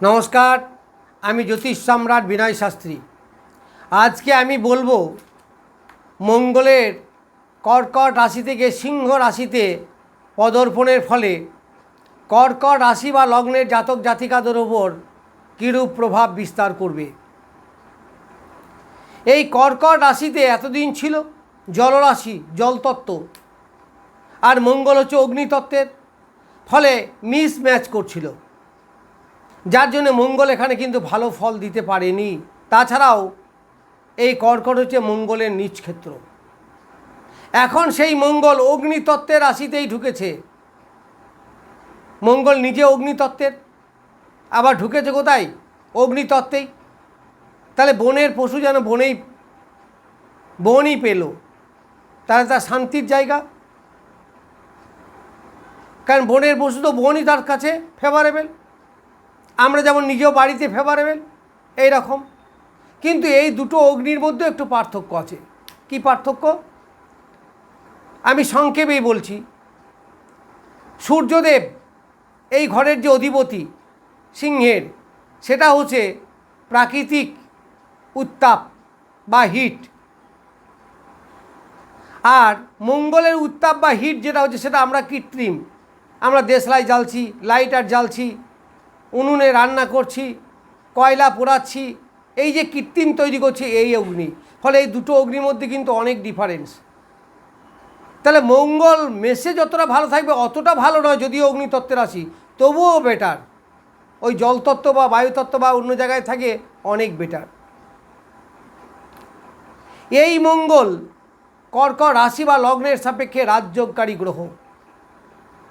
নমস্কার, আমি জ্যোতিষ সম্রাট বিনয় শাস্ত্রী। আজকে আমি বলব, মঙ্গলের কর্কট রাশি থেকে সিংহ রাশিতে পদর্পণের ফলে কর্কট রাশি বা লগ্নের জাতক জাতিকাদের ওপর কীরূপ প্রভাব বিস্তার করবে? এই কর্কট রাশিতে এতদিন ছিল জলরাশি, জলতত্ত্ব, আর মঙ্গল হচ্ছে অগ্নিতত্ত্বের, ফলে মিস ম্যাচ করছিল। যার জন্য মঙ্গল এখানে কিন্তু ভালো ফল দিতে পারেনি। তাছাড়াও এই কর্কট হচ্ছে মঙ্গলের নিজ ক্ষেত্র। এখন সেই মঙ্গল অগ্নিতত্ত্বের রাশিতেই ঢুকেছে। মঙ্গল নিজে অগ্নিতত্ত্বের, আবার ঢুকেছে কোথায়? অগ্নিতত্ত্বেই। তাহলে বনের পশু যেন বনেই, বনই পেল। তাহলে তার শান্তির জায়গা। কারণ বনের পশু তো বনই তার কাছে ফেভারেবেল আমরা যেমন নিজেও বাড়িতে ফেভারেবেল এই রকম কিন্তু এই দুটো অগ্নির মধ্যে একটু পার্থক্য আছে। কি পার্থক্য? আমি সংক্ষেপেই বলছি। সূর্যদেব, এই ঘরের যে অধিপতি, সিংহের, সেটা হচ্ছে প্রাকৃতিক উত্তাপ বা হিট আর মঙ্গলের উত্তাপ বা হিট যেটা হচ্ছে সেটা আমরা কৃত্রিম। আমরা দেশলাই জ্বালছি লাইটার জ্বালছি। উনুনে রান্না করছি, কয়লা পোড়াচ্ছি, এই যে কৃত্রিম তৈরি করছি, এই অগ্নি। ফলে এই দুটো অগ্নির মধ্যে কিন্তু অনেক ডিফারেন্স তাহলে মঙ্গল মেসে যতটা ভালো থাকবে, অতটা ভালো নয় যদিও অগ্নিতত্ত্বের আসি তবুও বেটার ওই জলতত্ত্ব বা বায়ুতত্ত্ব বা অন্য জায়গায় থাকে, অনেক বেটার এই মঙ্গল কর্কট রাশি বা লগ্নের সাপেক্ষে রাজযোগকারী গ্রহ।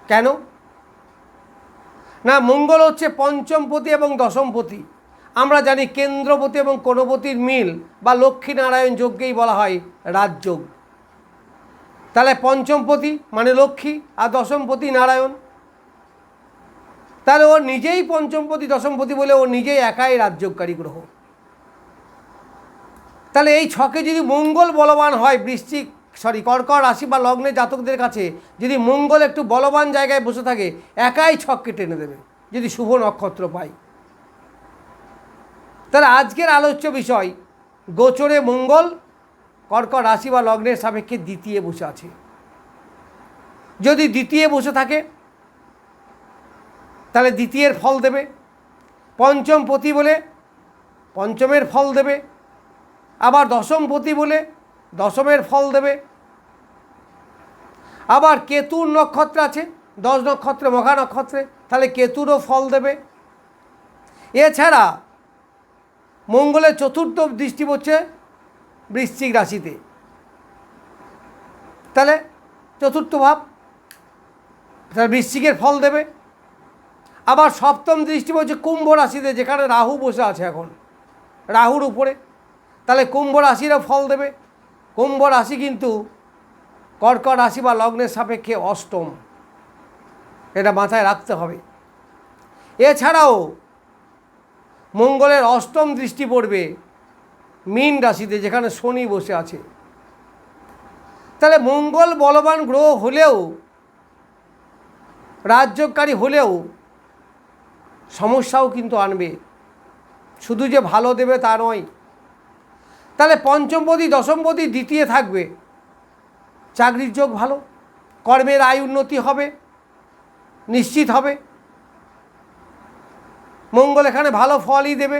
কেন? না, মঙ্গল হচ্ছে পঞ্চমপতি এবং দশমপতি আমরা জানি কেন্দ্রপতি এবং কোণপতির মিল বা লক্ষ্মীনারায়ণ যজ্ঞেই বলা হয় রাজযোগ তাহলে পঞ্চমপতি মানে লক্ষ্মী আর দশমপতি নারায়ণ। তাহলে ও নিজেই পঞ্চমপতি দশমপতি বলে ও নিজেই একাই রাজযোগকারী গ্রহ। তাহলে এই ছকে যদি মঙ্গল বলবান হয় বৃশ্চিক সরি কর্কট রাশি বা লগ্নের জাতকদের কাছে যদি মঙ্গল একটু বলবান জায়গায় বসে থাকে, একাই ছককে টেনে দেবে, যদি শুভ নক্ষত্র পাই তাহলে আজকের আলোচ্য বিষয়, গোচরে মঙ্গল কর্কট রাশি বা লগ্নের সাপেক্ষে দ্বিতীয় বসে আছে। যদি দ্বিতীয় বসে থাকে, তাহলে দ্বিতীয়ের ফল দেবে। পঞ্চম পতি বলে, পঞ্চমের ফল দেবে। আবার দশম পতি বলে, দশমের ফল দেবে। আবার কেতুর নক্ষত্র আছে, দশ নক্ষত্রে, মঘা নক্ষত্রে, তাহলে কেতুরও ফল দেবে। এছাড়া মঙ্গলের চতুর্থ দৃষ্টি পড়ছে বৃশ্চিক রাশিতে। তাহলে চতুর্থ ভাব, তাহলে বৃশ্চিকের ফল দেবে। আবার সপ্তম দৃষ্টি পড়ছে কুম্ভ রাশিতে, যেখানে রাহু বসে আছে এখন, রাহুর উপরে। তাহলে কুম্ভ রাশিরও ফল দেবে। কুম্ভ রাশি কিন্তু কর্কট রাশি বা লগ্নের সাপেক্ষে অষ্টম। এটা মাথায় রাখতে হবে। এছাড়াও মঙ্গলের অষ্টম দৃষ্টি পড়বে মীন রাশিতে, যেখানে শনি বসে আছে। তাহলে মঙ্গল বলবান গ্রহ হলেও রাজ্যকারী হলেও সমস্যাও কিন্তু আনবে। শুধু যে ভালো দেবে তা নয়। তাহলে পঞ্চমপতি দশমপতি দ্বিতীয় থাকবে। চাকরির যোগ ভালো, কর্মের আয় উন্নতি হবে, নিশ্চিত হবে। মঙ্গল এখানে ভালো ফলই দেবে।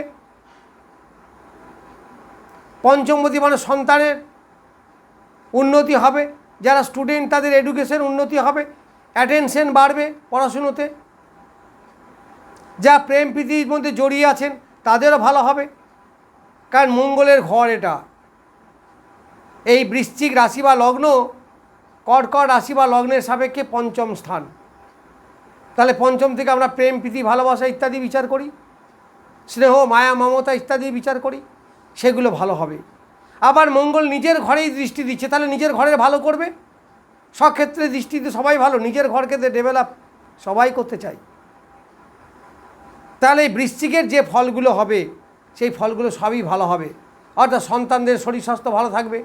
পঞ্চমপতি মানে সন্তানের উন্নতি হবে, যারা স্টুডেন্ট তাদের এডুকেশন উন্নতি হবে অ্যাটেনশন বাড়বে পড়াশুনোতে। যা প্রেম প্রীতির মধ্যে জড়িয়ে আছেন, তাদেরও ভালো হবে। কারণ মঙ্গলের ঘর এটা। এই বৃশ্চিক রাশি বা লগ্ন কর্কট রাশি বা লগ্নের সাপেক্ষে পঞ্চম স্থান। তাহলে পঞ্চম থেকে আমরা প্রেম, প্রীতি, ভালোবাসা ইত্যাদি বিচার করি। স্নেহ, মায়া, মমতা ইত্যাদি বিচার করি। সেগুলো ভালো হবে। আবার মঙ্গল নিজের ঘরেই দৃষ্টি দিচ্ছে, তাহলে নিজের ঘরের ভালো করবে। সব ক্ষেত্রে দৃষ্টিতে সবাই ভালো, নিজের ঘরকে ডেভেলপ সবাই করতে চায়। তাহলে এই বৃশ্চিকের যে ফলগুলো হবে, সেই ফলগুলো সবই ভালো হবে। অর্থাৎ সন্তানদের শরীর স্বাস্থ্য ভালো থাকবে।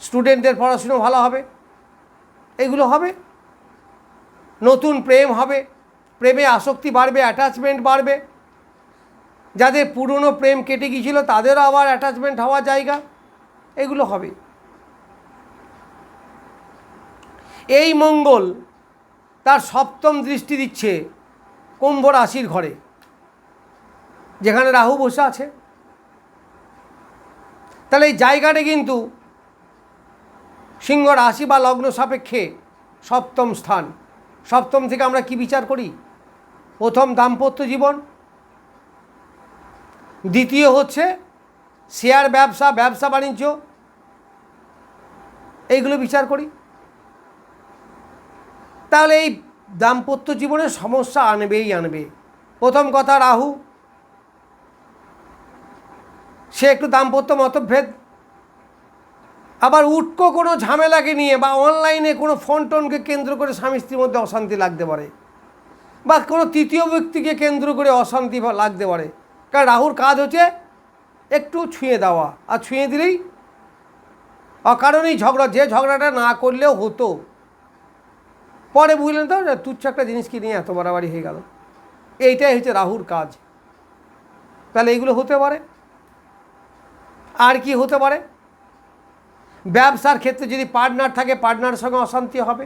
স্টুডেন্টদের পড়াশুনো ভালো হবে। এগুলো হবে। নতুন প্রেম হবে। প্রেমে আসক্তি বাড়বে অ্যাটাচমেন্ট বাড়বে। যাদের পুরনো প্রেম কেটে গিয়েছিল, তাদেরও আবার অ্যাটাচমেন্ট হওয়ার জায়গা। এগুলো হবে। এই মঙ্গল তার সপ্তম দৃষ্টি দিচ্ছে কুম্ভ রাশির ঘরে, যেখানে রাহু বসে আছে। তাহলে এই জায়গাটা কিন্তু সিংহ রাশি বা লগ্ন সাপেক্ষে সপ্তম স্থান। সপ্তম থেকে আমরা কি বিচার করি? প্রথম দাম্পত্য জীবন। দ্বিতীয় হচ্ছে শেয়ার ব্যবসা ব্যবসা বাণিজ্য। এইগুলো বিচার করি। তাহলে এই দাম্পত্য জীবনে সমস্যা আনবেই আনবে। প্রথম কথা রাহু। সে একটু দাম্পত্য মতভেদ। আবার উটকো কোনো ঝামেলাকে নিয়ে বা অনলাইনে কোনো ফোন টোনকে কেন্দ্র করে স্বামী স্ত্রীর মধ্যে অশান্তি লাগতে পারে বা কোনো তৃতীয় ব্যক্তিকে কেন্দ্র করে অশান্তি লাগতে পারে। কারণ রাহুর কাজ হচ্ছে একটু ছুঁয়ে দেওয়া আর ছুঁয়ে দিলেই অকারণেই ঝগড়া, যে ঝগড়াটা না করলেও হতো। পরে বুঝলেন তো তুচ্ছ একটা জিনিসকে নিয়ে এত বাড়াবাড়ি হয়ে গেল। এইটাই হচ্ছে রাহুর কাজ। তাহলে এইগুলো হতে পারে। আর কি হতে পারে? ব্যবসার ক্ষেত্রে যদি পার্টনার থাকে, পার্টনারের সঙ্গে অশান্তি হবে।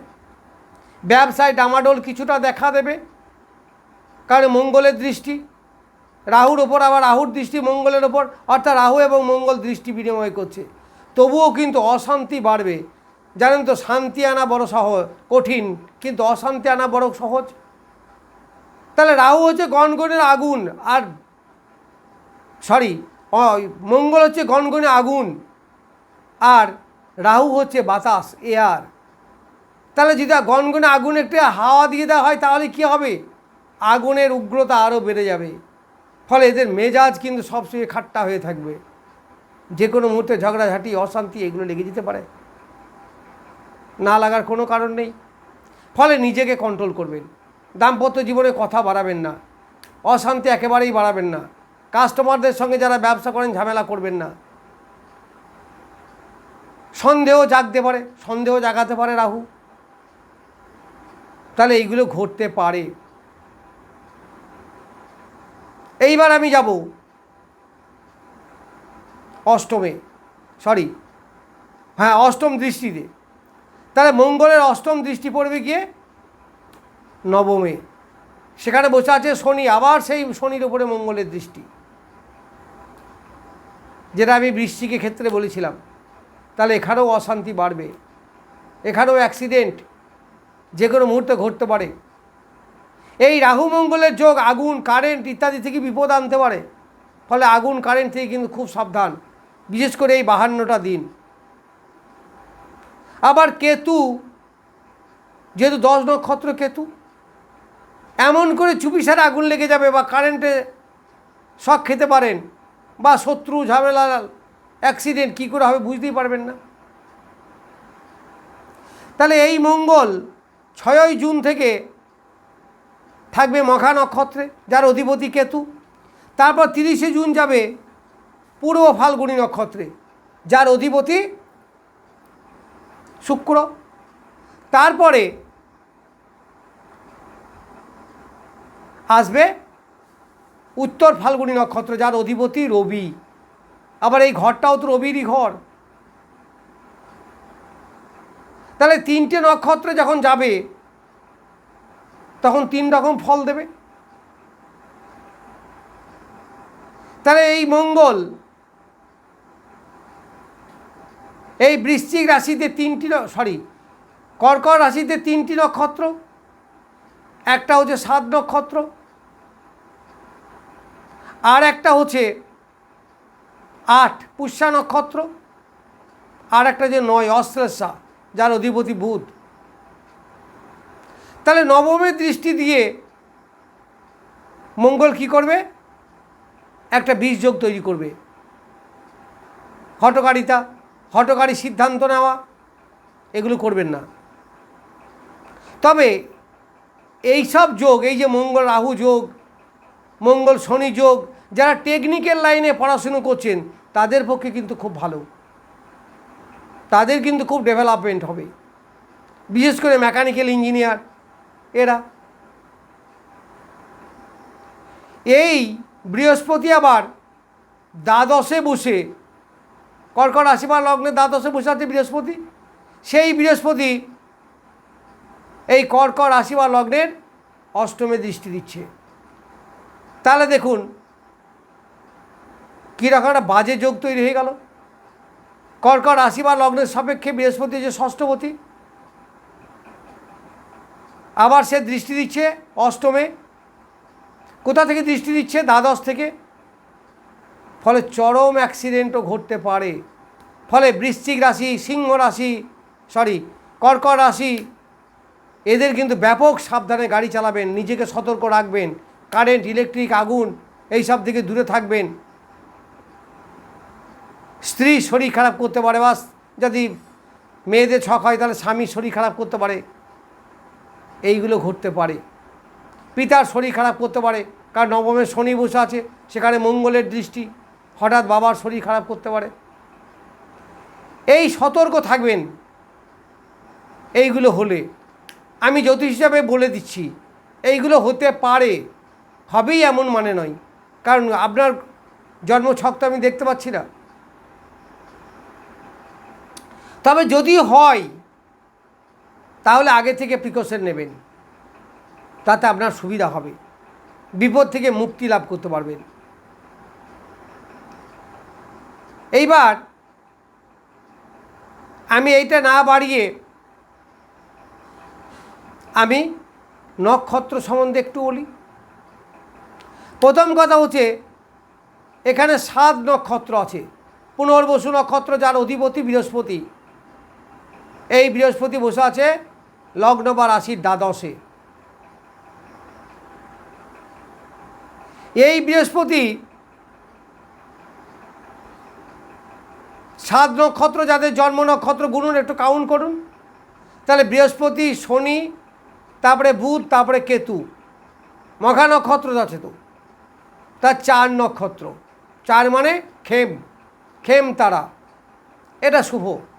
ব্যবসায় ডামাডোল কিছুটা দেখা দেবে, কারণ মঙ্গলের দৃষ্টি। রাহুর ওপর আবার রাহুর দৃষ্টি মঙ্গলের ওপর, অর্থাৎ রাহু এবং মঙ্গল দৃষ্টি বিনিময় করছে। তবুও কিন্তু অশান্তি বাড়বে। জানেন তো, শান্তি আনা বড় সহজ, কঠিন, কিন্তু অশান্তি আনা বড় সহজ। তাহলে রাহু হচ্ছে গণগণের আগুন, আর সরি মঙ্গল হচ্ছে গণগণে আগুন, আর রাহু হচ্ছে বাতাস এয়ার তাহলে যদি গনগনে আগুন একটু হাওয়া দিয়ে দেওয়া হয়, তাহলে কি হবে? আগুনের উগ্রতা আরও বেড়ে যাবে। ফলে এদের মেজাজ কিন্তু সবসময় খাট্টা হয়ে থাকবে। যে কোনো মুহূর্তে ঝগড়াঝাটি, অশান্তি এগুলো লেগে যেতে পারে। না লাগার কোনো কারণ নেই। ফলে নিজেকে কন্ট্রোল করবেন। দাম্পত্য জীবনে কথা বাড়াবেন না। অশান্তি একেবারেই বাড়াবেন না। কাস্টমারদের সঙ্গে যারা ব্যবসা করেন, ঝামেলা করবেন না। সন্দেহ জাগতে পারে, সন্দেহ জাগাতে পারে রাহু। তাহলে এইগুলো ঘটতে পারে। এইবার আমি যাব অষ্টমে সরি হ্যাঁ অষ্টম দৃষ্টিতে। তাহলে মঙ্গলের অষ্টম দৃষ্টি পড়বে গিয়ে নবমে। সেখানে বসে আছে শনি, আবার সেই শনির ওপরে মঙ্গলের দৃষ্টি। যেটা আমি বৃষ্টিকে ক্ষেত্রে বলেছিলাম। তাহলে এখানেও অশান্তি বাড়বে। এখানেও অ্যাক্সিডেন্ট যে কোনো মুহূর্তে ঘটতে পারে। এই রাহু মঙ্গলের যোগ, আগুন কারেন্ট ইত্যাদি থেকে বিপদ আনতে পারে। ফলে আগুন কারেন্ট থেকে কিন্তু খুব সাবধান, বিশেষ করে এই বাহান্নটা দিন। আবার কেতু, যেহেতু দশ নক্ষত্র কেতু, এমন করে চুপিসারে আগুন লেগে যাবে বা কারেন্টে শখ খেতে পারেন বা শত্রু ঝামেলা অ্যাক্সিডেন্ট কী করে হবে বুঝতেই পারবেন না। তাহলে এই মঙ্গল ছয়ই জুন থেকে থাকবে মখা নক্ষত্রে, যার অধিপতি কেতু। তারপর তিরিশে জুন যাবে পূর্ব ফাল্গুনি নক্ষত্রে, যার অধিপতি শুক্র। তারপরে আসবে উত্তর ফাল্গুনি নক্ষত্র, যার অধিপতি রবি। আবার এই ঘরটাও তো রবিরই ঘর। তাহলে তিনটে নক্ষত্র যখন যাবে, তখন তিন রকম ফল দেবে। তাহলে এই মঙ্গল, এই বৃশ্চিক রাশিতে তিনটি সরি কর্কট রাশিতে তিনটি নক্ষত্র, একটা হচ্ছে সাত নক্ষত্র, আর একটা হচ্ছে আট, পুষ্যা নক্ষত্র। আর একটা যে নয়, অশ্লেষা, যার অধিপতি বুধ। তাহলে নবমের দৃষ্টি দিয়ে মঙ্গল কি করবে? একটা বীজযোগ তৈরি করবে। হটকারিতা হটকারী সিদ্ধান্ত নেওয়া, এগুলো করবেন না। তবে এই সব যোগ, এই যে মঙ্গল রাহু যোগ, মঙ্গল শনি যোগ, যারা টেকনিক্যাল লাইনে পড়াশুনো করছেন তাদের পক্ষে কিন্তু খুব ভালো। তাদের কিন্তু খুব ডেভেলপমেন্ট হবে। বিশেষ করে মেকানিক্যাল ইঞ্জিনিয়ার এরা। এই বৃহস্পতি আবার দ্বাদশে বসে, কর্কট রাশি লগ্নে দ্বাদশে বসে আছে বৃহস্পতি। সেই বৃহস্পতি এই কর্কট রাশি লগ্নের অষ্টমে দৃষ্টি দিচ্ছে। তাহলে দেখুন কীরকম একটা বাজে যোগ তৈরি হয়ে গেল? কর্কট রাশি বা লগ্নের সাপেক্ষে বৃহস্পতি যে ষষ্ঠপতি, আবার সে দৃষ্টি দিচ্ছে অষ্টমে। কোথা থেকে দৃষ্টি দিচ্ছে? দ্বাদশ থেকে। ফলে চরম অ্যাক্সিডেন্টও ঘটতে পারে। ফলে বৃশ্চিক রাশি, সিংহ রাশি সরি কর্কট রাশি, এদের কিন্তু ব্যাপক সাবধানে গাড়ি চালাবেন, নিজেকে সতর্ক রাখবেন কারেন্ট ইলেকট্রিক আগুন এই সব থেকে দূরে থাকবেন। স্ত্রী শরীর খারাপ করতে পারে বা যদি মেয়েদের ছক হয় তাহলে স্বামীর শরীর খারাপ করতে পারে। এইগুলো ঘটতে পারে। পিতার শরীর খারাপ করতে পারে, কারণ নবমের শনি বসে আছে, সেখানে মঙ্গলের দৃষ্টি, হঠাৎ বাবার শরীর খারাপ করতে পারে। এই সতর্ক থাকবেন, এইগুলো হলে। আমি জ্যোতিষ হিসাবে বলে দিচ্ছি, এইগুলো হতে পারে, হবেই এমন মানে নয়। কারণ আপনার জন্মছক তো আমি দেখতে পাচ্ছি না। তবে যদি হয়, তাহলে আগে থেকে প্রিকশন নেবেন। তাতে আপনার সুবিধা হবে। বিপদ থেকে মুক্তি লাভ করতে পারবেন। এইবার আমি এইটা না বাড়িয়ে আমি নক্ষত্র সম্বন্ধে একটু বলি। প্রথম কথা হচ্ছে, এখানে সাত নক্ষত্র আছে। পুনর্বসু নক্ষত্র যার অধিপতি বৃহস্পতি। এই বৃহস্পতি বসে আছে লগ্ন বা রাশির দ্বাদশে। এই বৃহস্পতি সাত নক্ষত্র, যাদের জন্ম নক্ষত্র গুনুন, একটু কাউন্ট করুন। তাহলে বৃহস্পতি, শনি, তারপরে বুধ, তারপরে কেতু। মঘা নক্ষত্র আছে তো। তার চার নক্ষত্র। চার মানে খেম খেম তারা। এটা শুভ।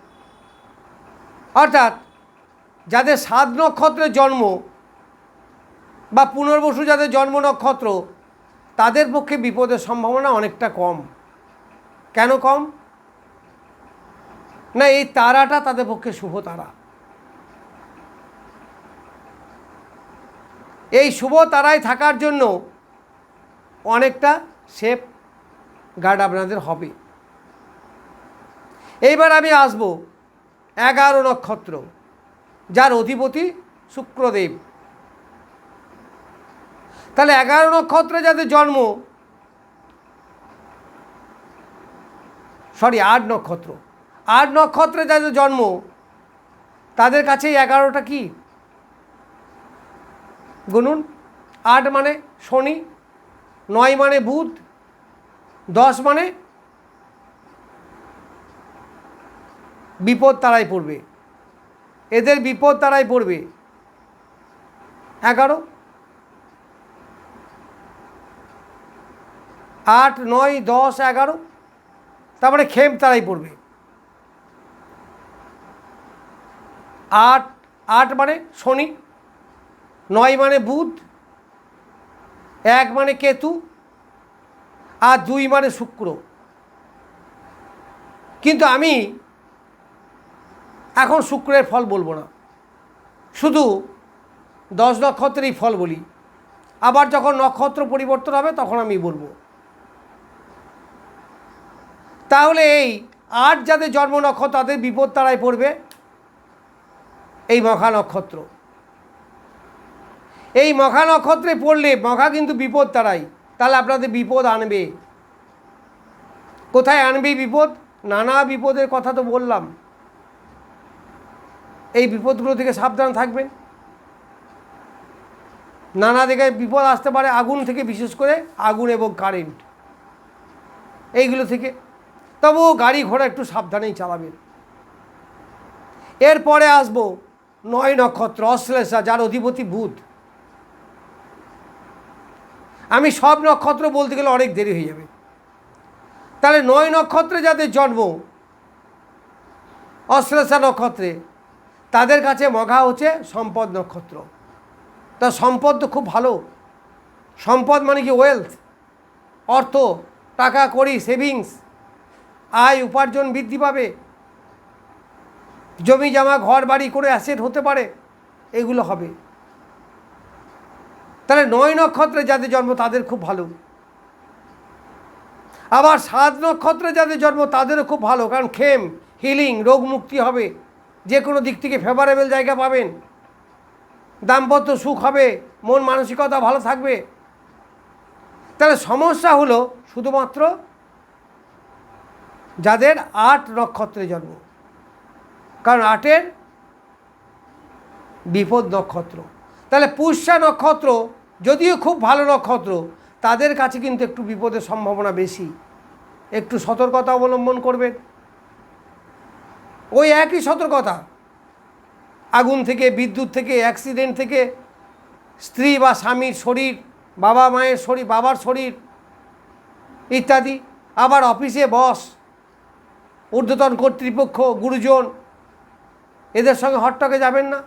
অর্থাৎ যাদের সাত নক্ষত্রের জন্ম বা পুনর্বসু যাদের জন্ম নক্ষত্র, তাদের পক্ষে বিপদের সম্ভাবনা অনেকটা কম। কেন কম? না, এই তারাটা তাদের পক্ষে শুভ তারা। এই শুভ তারায় থাকার জন্য অনেকটা সেফ গার্ড আপনাদের হবে। এইবার আমি আসব এগারো নক্ষত্র, যার অধিপতি শুক্রদেব। তাহলে এগারো নক্ষত্রে যাদের জন্ম সরি আট নক্ষত্র। আট নক্ষত্রে যাদের জন্ম, তাদের কাছে এগারোটা কি? গুনুন, আট মানে শনি, নয় মানে বুধ, দশ মানে বিপদ তারাই পড়বে। এদের বিপদ তারাই পড়বে। এগারো। আট, নয়, দশ, এগারো তারপরে খেম তারাই পড়বে। আট আট মানে শনি, নয় মানে বুধ, এক মানে কেতু, আর দুই মানে শুক্র। কিন্তু আমি এখন শুক্রের ফল বলব না। শুধু দশ নক্ষত্রেরই ফল বলি। আবার যখন নক্ষত্র পরিবর্তন হবে, তখন আমি বলব। তাহলে এই আট যাদের জন্ম নক্ষত্র, তাদের বিপদ তারাই পড়বে এই মখা নক্ষত্র। এই মখা নক্ষত্রে পড়লে মখা কিন্তু বিপদ তারাই তাহলে আপনাদের বিপদ আনবে। কোথায় আনবে বিপদ? নানা বিপদের কথা তো বললাম। এই বিপদগুলো থেকে সাবধান থাকবেন নানা জায়গায় বিপদ আসতে পারে আগুন থেকে, বিশেষ করে আগুন এবং কারেন্ট এইগুলো থেকে। তবুও গাড়ি ঘোড়া একটু সাবধানেই চালাবেন এরপরে আসব নয় নক্ষত্র, অশ্লেষা, যার অধিপতি বুধ আমি সব নক্ষত্র বলতে গেলে অনেক দেরি হয়ে যাবে। তাহলে নয় নক্ষত্রে যাদের জন্ম, অশ্লেষা নক্ষত্রে তাদের কাছে মঘা হচ্ছে সম্পদ নক্ষত্র। তা সম্পদ তো খুব ভালো। সম্পদ মানে কি ওয়েলথ অর্থ, টাকা করি সেভিংস আয়, উপার্জন বৃদ্ধি পাবে। জমি, জমা, ঘর, বাড়ি করে অ্যাসেট হতে পারে। এগুলো হবে। তাহলে নয় নক্ষত্রে যাদের জন্ম তাদের খুব ভালো। আবার সাত নক্ষত্রে যাদের জন্ম তাদেরও খুব ভালো। কারণ খেম হিলিং রোগ মুক্তি হবে। যে কোনো দিক থেকে ফেভারেবল জায়গা পাবেন। দাম্পত্য সুখ হবে, মন মানসিকতা ভালো থাকবে। তাহলে সমস্যা হলো শুধুমাত্র যাদের আট নক্ষত্রে জন্ম। কারণ আটের বিপদ নক্ষত্র। তাহলে পুষ্যা নক্ষত্র যদিও খুব ভালো নক্ষত্র, তাদের কাছে কিন্তু একটু বিপদের সম্ভাবনা বেশি। একটু সতর্কতা অবলম্বন করবেন। ওই একই সতর্কতা। আগুন থেকে, বিদ্যুৎ থেকে অ্যাক্সিডেন্ট থেকে, স্ত্রী বা স্বামীর শরীর, বাবা মায়ের শরীর, বাবার শরীর ইত্যাদি। আবার অফিসে বস, ঊর্ধ্বতন কর্তৃপক্ষ, গুরুজন, এদের সঙ্গে হট্টকে যাবেন না।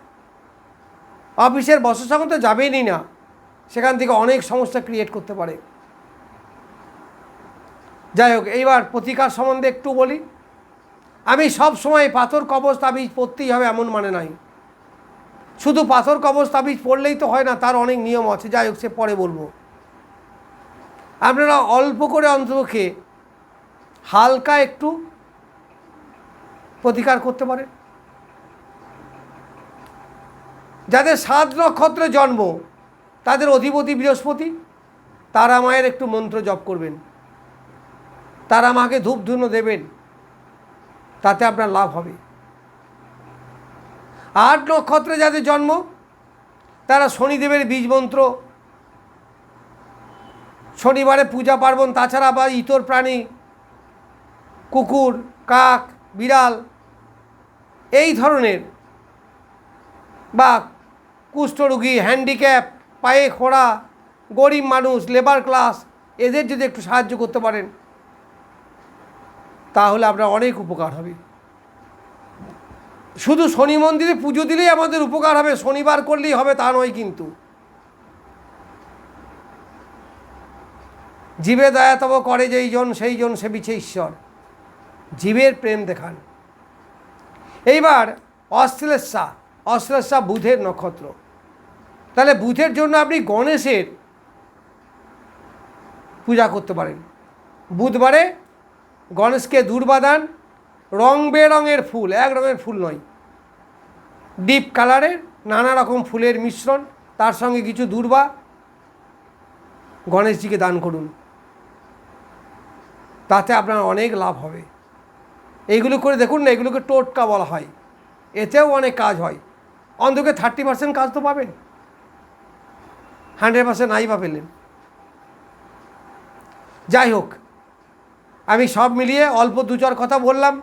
অফিসের বসের সঙ্গে তো যাবেনই না। সেখান থেকে অনেক সমস্যা ক্রিয়েট করতে পারে। যাই হোক, এইবার প্রতিকার সম্বন্ধে একটু বলি। আমি সব সময় পাথর কবচ তাবিজ পড়তেই হবে, এমন মানে নাই। শুধু পাথর কবচ তাবিজ পড়লেই তো হয় না, তার অনেক নিয়ম আছে, যাই হোক সে পরে বলব। আপনারা অল্প করে অন্তপক্ষে হালকা একটু প্রতিকার করতে পারেন। যাদের সাত নক্ষত্রে জন্ম, তাদের অধিপতি বৃহস্পতি, তারা মায়ের একটু মন্ত্র জপ করবেন। তারা মাকে ধূপ ধুনো দেবেন। তাতে আপনার লাভ হবে। আট নক্ষত্রে যাদের জন্ম, তারা শনিদেবের বীজ মন্ত্র শনিবারে পূজা পার্বণ, তাছাড়া বা ইতর প্রাণী, কুকুর, কাক, বিড়াল, এই ধরনের বা কুষ্ঠরোগী হ্যান্ডিক্যাপ, পায়ে খোড়া, গরিব মানুষ লেবার ক্লাস এদের যদি একটু সাহায্য করতে পারেন, তাহলে আপনার অনেক উপকার হবে। শুধু শনি মন্দিরে পুজো দিলেই আমাদের উপকার হবে, শনিবার করলেই হবে তা নয় কিন্তু। জীবে দয়াতব করে যেই জন, সেই জন সে বিছে ঈশ্বর। জীবের প্রেম দেখান। এইবার অশ্লেষা অশ্লেষা বুধের নক্ষত্র। তাহলে বুধের জন্য আপনি গণেশের পূজা করতে পারেন। বুধবারে গণেশকে দুর্বাদান রং বেরঙের ফুল, এক রঙের ফুল নয়। ডিপ কালারের নানা রকম ফুলের মিশ্রণ, তার সঙ্গে কিছু দুর্বা। গণেশজিকে দান করুন। তাতে আপনার অনেক লাভ হবে। এইগুলো করে দেখুন না, এগুলোকে টোটকা বলা হয়। এতেও অনেক কাজ হয়। অন্তকে থার্টি পার্সেন্ট কাজ তো পাবেন। হান্ড্রেড পার্সেন্ট নাই বা পেলেন। যাই হোক, আমি সব মিলিয়ে অল্প দু চার কথা বললাম।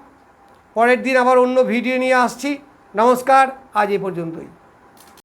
পরের দিন আবার অন্য ভিডিও নিয়ে আসছি। নমস্কার আজ এ পর্যন্তই।